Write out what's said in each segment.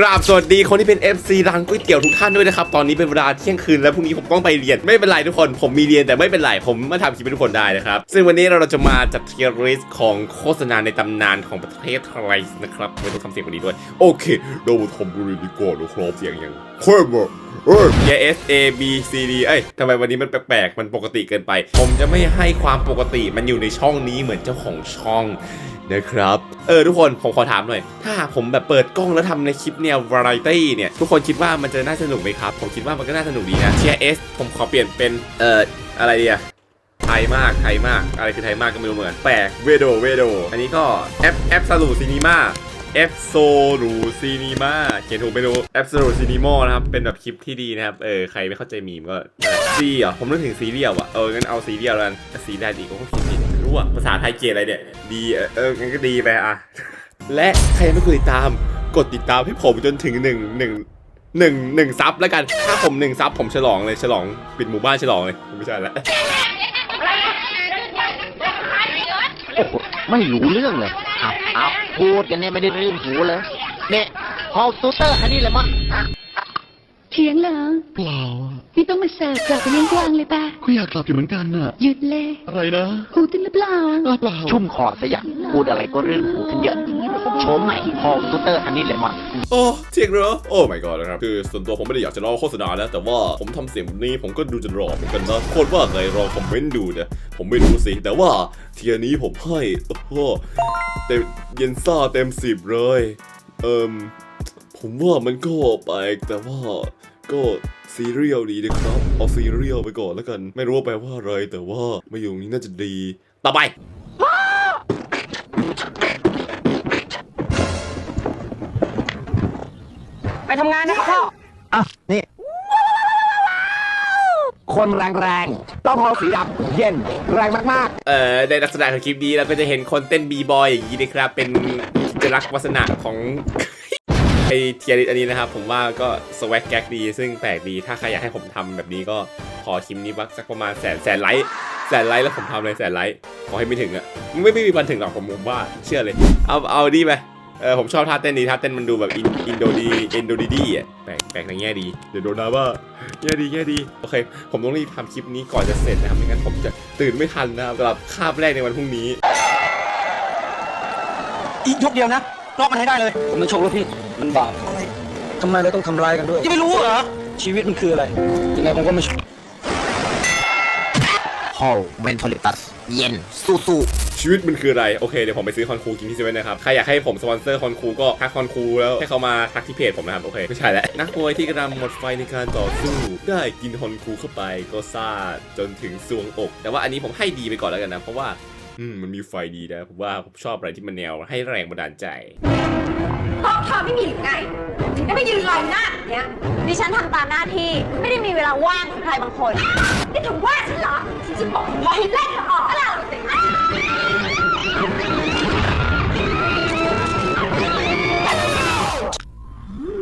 กราบสวัสดีคนที่เป็น FC ร้านก๋วยเตี๋ยวทุกท่านด้วยนะครับ ตอนนี้เป็นเวลาเที่ยงคืนแล้วพรุ่งนี้ผมต้องไปเรียน ไม่เป็นไรทุกคน ผมมีเรียนแต่ไม่เป็นไร ผมมาทำคลิปให้ทุกคนได้นะครับ ซึ่งวันนี้เราจะมาจัดเทียร์ลิสของโฆษณาในตำนานของประเทศไทยนะครับไม่ต้องทำเสียงวันนี้ด้วย โอเค เราทำบุรีดีกว่านะครับเสียงยังเข้มอะเออ S A B C D เอ้ยทำไมวันนี้มันแปลกๆ มันปกติเกินไป ผมจะไม่ให้ความปกติมันอยู่ในช่องนี้เหมือนเจ้าของช่อง นะครับเออทุกคนผมขอถามหน่อย ถ้าผมแบบเปิดกล้องแล้วทำในคลิปแนววาไรตี้เนี่ยทุกคนคิดว่ามันจะน่าสนุกไหมครับ ผมคิดว่ามันก็น่าสนุกดีนะเทียเอสผมขอเปลี่ยนเป็นเอ่ออะไรดีอะไทยมากไทยมากอะไรคือไทยมากก็ไม่รู้เหมือนแปลกเวโดเวโดอันนี้ก็แอปแอปสลูซีนีมาแอปโซลูซีนีมาเขียนถูกไม่รู้แอปโซลูซีนีมอนะครับ เป็นแบบคลิปที่ดีนะครับ เออ ใครไม่เข้าใจมีมก็ซีอะผมนึกถึงซีเรียลอะ เออ งั้นเอาซีเรียลแล้วกันซีได้ดีก็คิดผิด รู้อะภาษาไทยเกลียดอะไรเนี่ย ดีเออเอองั้นก็ดีไปอะ และใครยังไม่กดติดตาม กดติดตามให้ผมจนถึงหนึ่งหนึ่งหนึ่งหนึ่งซับแล้วกัน ถ้าผมหนึ่งซับผมฉลองเลยฉลองปิดหมู่บ้านฉลองเลยไม่ใช่แล้วโอ้โหไม่รู้เรื่องเลยเอาเอาพูดกันเนี่ยไม่ได้รื่นหูเลยเนี่ยฮอลซูเตอร์ฮันนี่เลยมั้งเถียงเหรอ เปล่าไม่ ต้องมาเสิร์ฟกลับไปเลี้ยงกวางเลยป่ะก็อยากกลับอยู่เหมือนกันน่ะ หยุดเลยอะไรนะหูตึงหรือเปล่าอ้าวเปล่าชุ่มคอซะอย่างพูดอะไรก็รื่นหูขึ้นเยอะโฉมใหม่ฮอลซูเตอร์ฮันนี่เลยมั้งโอ้เที่ยงเหรอโอ้ my god นะครับคือส่วนตัวผมไม่ได้อยากจะลองโฆษณานะแต่ว่าผมทำเสียงแบบนี้ผมก็ดูจะรอเหมือนกันนะโคตรว่าไงรอคอมเมนต์ดูนะผมไม่รู้สิแต่ว่าเทียร์นี้ผมให้โอ้โหเต็มเย็นซ่าเต็มสิบเลยเอิมผมว่ามันก็แปลกแต่ว่า ก็ซีเรียลดีนะครับ เอาซีเรียลไปก่อนแล้วกัน ไม่รู้ว่าแปลว่าอะไร แต่ว่ามาอยู่ตรงนี้น่าจะดี ต่อไป ไปทำงานนะครับพ่อ อะ นี่ คนแรงๆ ต้องฮอลสีดำเย็นแรงมากเอ่อในลักษณะของคลิปนี้เราก็จะเห็นคนเต้นบีบอยอย่างนี้นะครับ เป็นกิจลักษณ์วัฒนะของ ไอเทียริอันนี้นะครับผมว่าก็สวักแก๊กดี ซึ่งแปลกดีถ้าใครอยากให้ผมทำแบบนี้ก็ขอคลิปนี้บักสักประมาณแสนแสนไลค์แสนไลค์แล้วผมทำเลยแสนไลค์ขอให้ไม่ถึงอะไม่ไม่มีวันถึงหรอกผมผมว่าเชื่อเลย เอาเอาดีไปเออผมชอบท่าเต้นนี้ท่าเต้นมันดูแบบอินอินโดดีอินโดดีดีอะแปลกแปลกในแง่ดีเดี๋ยวโดนดราม่าแง่ดีแง่ดีโอเค ผมต้องรีบทำคลิปนี้ก่อนจะเสร็จนะครับไม่งั้นผมจะตื่นไม่ทันนะครับสำหรับคาบแรกในวันพรุ่งนี้ อีกยกเดียวนะ รอบมันให้ได้เลยผมจะชกแล้วพี่ มันบาปทำไมเราต้องทำร้ายกันด้วยยังไม่รู้เหรอ ชีวิตมันคืออะไร ยังไงผมก็ไม่ชๆฮอลเวนทอลิตัส เย็น สู้ชีวิตมันคืออะไร โอเค เดี๋ยวผมไปซื้อคอนคูกินที่เซเว่นนะครับ ใครอยากให้ผมสปอนเซอร์คอนคูก็ทักคอนคูแล้วให้เขามาทักที่เพจผมนะครับ โอเค ไม่ใช่แล้ว นักมวยที่กำลังหมดไฟในการต่อสู้ ได้กินคอนคูเข้าไปก็ซาดจนถึงซวงอก แต่ว่าอันนี้ผมให้ดีไปก่อนแล้วกันนะ เพราะว่า อืมมันมีไฟดีนะผมว่าผมชอบอะไรที่มันแนวให้แรงบันดาลใจพวกเธอไม่มีหรือไงแล้วไม่ยืนลอยหน้าแบบเนี้ยดิฉันทำตามหน้าที่ไม่ได้มีเวลาว่างของใครบางคนนี่ถึงว่าฉันเหรอฉันจะบอกว่าให้เล่นออกแล้วสิๆ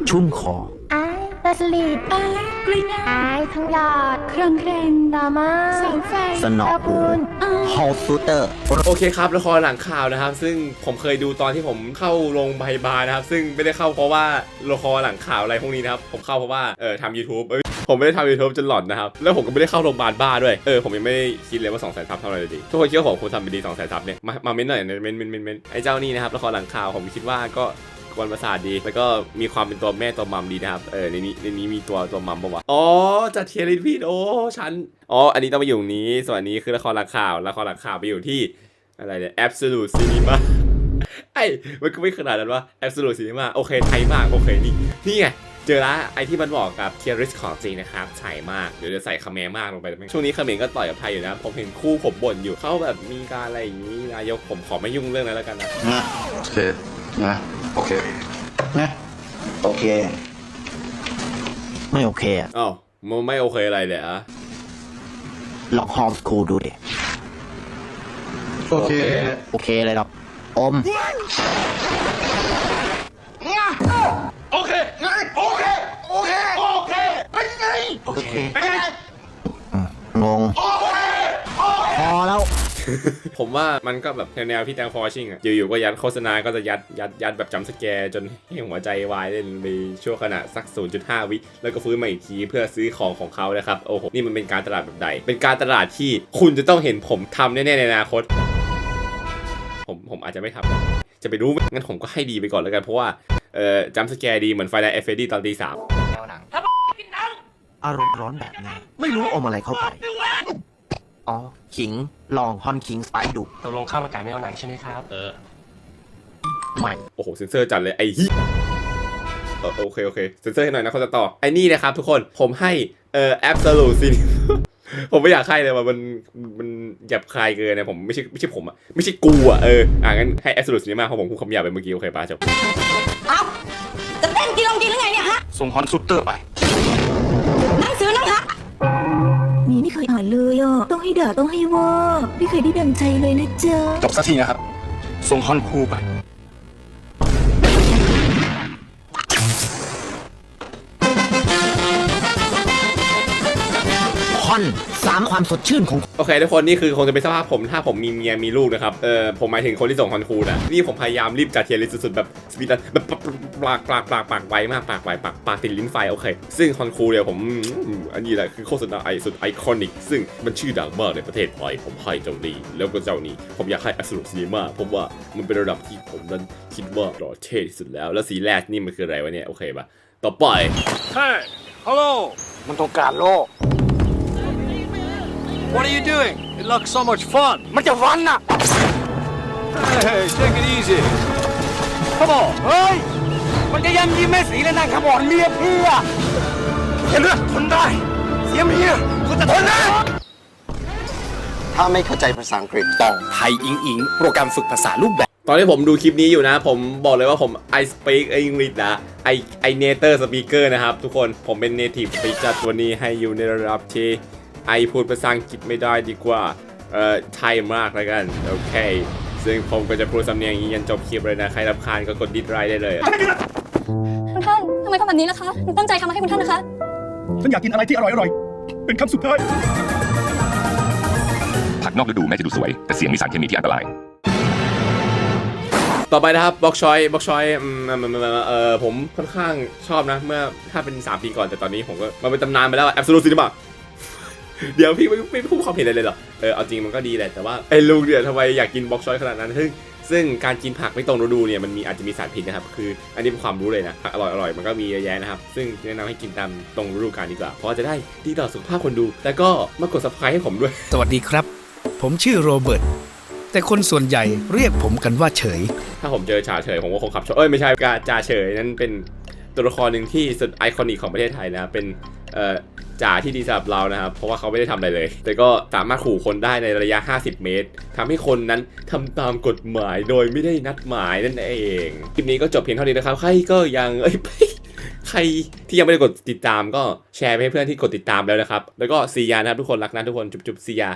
ชุ่มคอไอ้ปลา สลิดไอ้กรีน่าไอ้ทั้งหยอดเครื่องแรงดราม่าแสงไฟสนอตะปูนอ้าวฮอลซูเตอร์ โอเคครับละครหลังข่าวนะครับ ซึ่งผมเคยดูตอนที่ผมเข้าโรงพยาบาลนะครับ ซึ่งไม่ได้เข้าเพราะว่าละครหลังข่าวอะไรพวกนี้นะครับ ผมเข้าเพราะว่าเออทำยูทูบเอ้ยผมไม่ได้ทำยูทูบจนหลอนนะครับ แล้วผมก็ไม่ได้เข้าโรงพยาบาลบ้าด้วย เออผมยังไม่ได้คิดเลยว่า2องแสนซับทำอะไรดี ทุกคนคิดว่าผมควรทำไปดี2องแสนซับเนี่ย มามาเม้นหน่อยเม้นเม้นเม้นเม้นไอ้เจ้านี่นะครับละครหลังข่าวผมคิดว่าก็ก วนประสาทดี แล้วก็มีความเป็นตัวแม่ตัวมัมดีนะครับ เออในนี้ในนี้มีตัวตัวมัมปะวะ อ๋อจัดเทียรินพีดโอ้ฉัน อ๋อ อันนี้ต้องไปอยู่ตรงนี้ ส่วนอันนี้คือละครหลังข่าว ละครหลังข่าวไปอยู่ที่อะไรเนี่ย Absolute Cinema ไอ้มันก็ไม่ขนาดนั้นว่า Absolute Cinema โอเคไทยมาก โอเคนี่ นี่ไงเจอละไอที่มันบอกกับเทียริสของจริงนะครับใส่มาก เดี๋ยวจะใส่คาเมมากลงไปเลยช่วงนี้คาเมก็ต่อยกับไทยอยู่นะ ผมเห็นคู่ผมบ่นอยู่ เขาแบบมีการอะไรอย่างนี้นายกผมขอไม่ยุ่งเรื่องนั้นแล้วกันนะนะโอเคนะ โอเค นะโอเค ไม่โอเคอะอ้าวมันไม่โอเคอะไรเลยอะลองฮอลสคูลดูดิโอเค โอเคเลยหรอกอม โอเคไงโอเค โอเค โอเค เป็นไง โอเค เป็นไง งง โอเค พอแล้ว ผมว่ามันก็แบบแนวๆพี่แตงฟอร์ชิงอะอยู่ๆก็ยัดโฆษณาก็จะยัดยัดยัดแบบจำสแกร์จนให้หัวใจวายเล่นไปชั่วขณะสัก 0.5 วิแล้วก็ฟื้นมาอีกทีเพื่อซื้อของของเขานะครับโอ้โหนี่มันเป็นการตลาดแบบใด เป็นการตลาดที่คุณจะต้องเห็นผมทำแน่ๆในอนาคต ผมผมอาจจะไม่ทำจะไปรู้ไหมงั้นผมก็ให้ดีไปก่อนแล้วกันเพราะว่าเอ่อจำสแกร์ดีเหมือนไฟไลท์เอฟเฟดีตอนตีสามอารมณ์ร้อนแบบนี้ ไม่รู้อมอะไรเข้าไป อ๋อขิง ลองฮอนขิงสไปดูตกลงข้าวมันไก่ไม่เอาหนังใช่ไหมครับ เออไม่ โอ้โหเซนเซอร์จัดเลยไอ้ฮิเออโอเค โอเคเซนเซอร์ให้หน่อยนะคนจะต่อไอ้นี่นะครับทุกคนผมให้เอ่อ absolute cinema ผมไม่อยากให้เลยว่ามันมันหยาบคายเกินนะผมไม่ใช่ไม่ใช่ผมอะไม่ใช่กูอะเอออะงั้นให้ absolute cinema เพราะผมพูดคำหยาบไปเมื่อกี้โอเคป่ะจบเอ้าจะเต้นกินลงกินหรือไงเนี่ยฮะส่งฮอนซุตเตอร์ไปนั่งซื้อนั่งพัก นี่ไม่เคยอ่านเลยอะ ต้องให้ด่าต้องให้ว่า ไม่เคยได้ดังใจเลยนะจ๊ะจบสักทีนะครับ ส่งฮอนคูไป ฮอนามความสดชื่นของ โอเคทุกคนนี่คือคงจะเป็นสภาพผมถ้าผมมีเมียมีลูกนะครับ เออผมหมายถึงคนที่ส่งคอนคูนะนี่ผมพยายามรีบจัดเทียร์ลิสต์สุดๆแบบสปีดแบบปากปากปากปากไวมากปากไวปากปากติดลิ้นไฟโอเค ซึ่งคอนคูเนี่ยผมอืมอันนี้แหละคือโฆษณาไอสุดไอคอนิกซึ่งมันชื่อดังมากในประเทศไทยผมให้เจ้านี้แล้วก็เจ้านี้ผมอยากให้อสรุปซีนีมาเพราะว่ามันเป็นระดับที่ผมนั้นคิดว่าหล่อเท่ที่สุดแล้ว แล้วสีแรกนี่มันคืออะไรวะเนี่ยโอเคปะต่อไป Hey, hello. มันต้องการโลก What are you doing? It looks so much fun. มันจะฟันน่ะ Hey, take it easy. Come on. เฮ้ย มันจะยังยิ้มแม่สีและนางขบอนเมียเพื่อเห็นเลือดทนได้ เสียเมียคุณจะทนได้ ถ้าไม่เข้าใจภาษาอังกฤษต้องไทยอิงอิงโปรแกรมฝึกภาษารูปแบบ ตอนที่ผมดูคลิปนี้อยู่นะ ผมบอกเลยว่าผม I speak English นะ I I native speaker นะครับ ทุกคนผมเป็น native speaker ตัวนี้ให้อยู่ในระดับที่ I พูดภาษาอังกฤษไม่ได้ดีกว่า เอ่อ ไทยมากแล้วกัน โอเค ซึ่งผมก็จะพูดสำเนียงอย่างนี้ยันจบคลิปเลยนะ ใครรำคาญก็กดดิสไรได้เลย คุณท่านทำไมทำแบบนี้ล่ะคะหนูตั้งใจทำมาให้คุณท่านนะคะ ฉันอยากกินอะไรที่อร่อยอร่อยๆเป็นคำสุดท้าย ผักนอกฤดูแม้จะดูสวย แต่เสี่ยงมีสารเคมีที่อันตราย ต่อไปนะครับบล็อกชอยบล็อกชอยเออผมค่อนข้างชอบนะ เมื่อถ้าเป็น 3 ปีก่อนแต่ตอนนี้ผมก็มาเป็นตำนานไปแล้วแอบสู t ซินิมา เดี๋ยวพี่ไม่ไม่พูดความเห็นอะไรเลยเหรอ เออเอาจริงมันก็ดีแหละแต่ว่าไอ้ลุงเนี่ยทำไมอยากกินบล็อกชอยขนาดนั้น ซึ่งซึ่งการกินผักไม่ตรงฤดูเนี่ยมันมีอาจจะมีสารพิษนะครับ คืออันนี้เป็นความรู้เลยนะผักอร่อยอร่อยมันก็มีเยอะแยะนะครับ ซึ่งแนะนำให้กินตามตรงฤดูกาลดีกว่า เพราะว่าจะได้ดีต่อสุขภาพคนดู แล้วก็มากด subscribe ให้ผมด้วย สวัสดีครับ ผมชื่อโรเบิร์ตแต่คนส่วนใหญ่เรียกผมกันว่าเฉย ถ้าผมเจอจ่าเฉยผมก็คงขับชนเอ้ยไม่ใช่กาจ่าเฉยนั้นเป็นตัวละครหนึ่งที่สุดไอคอนิกของประเทศไทยนะครับเป็นเอ่อ จ่าที่ดีสำหรับเรานะครับ เพราะว่าเขาไม่ได้ทำอะไรเลย แต่ก็สามารถขู่คนได้ในระยะ 50 เมตรทำให้คนนั้นทำตามกฎหมายโดยไม่ได้นัดหมายนั่นเอง คลิปนี้ก็จบเพียงเท่านี้นะครับ ใครก็ยังเอ้ยใครที่ยังไม่ได้กดติดตามก็แชร์ไปให้เพื่อนที่กดติดตามแล้วนะครับ แล้วก็ซียานะครับทุกคนรักนะทุกคนจุ๊บๆซียา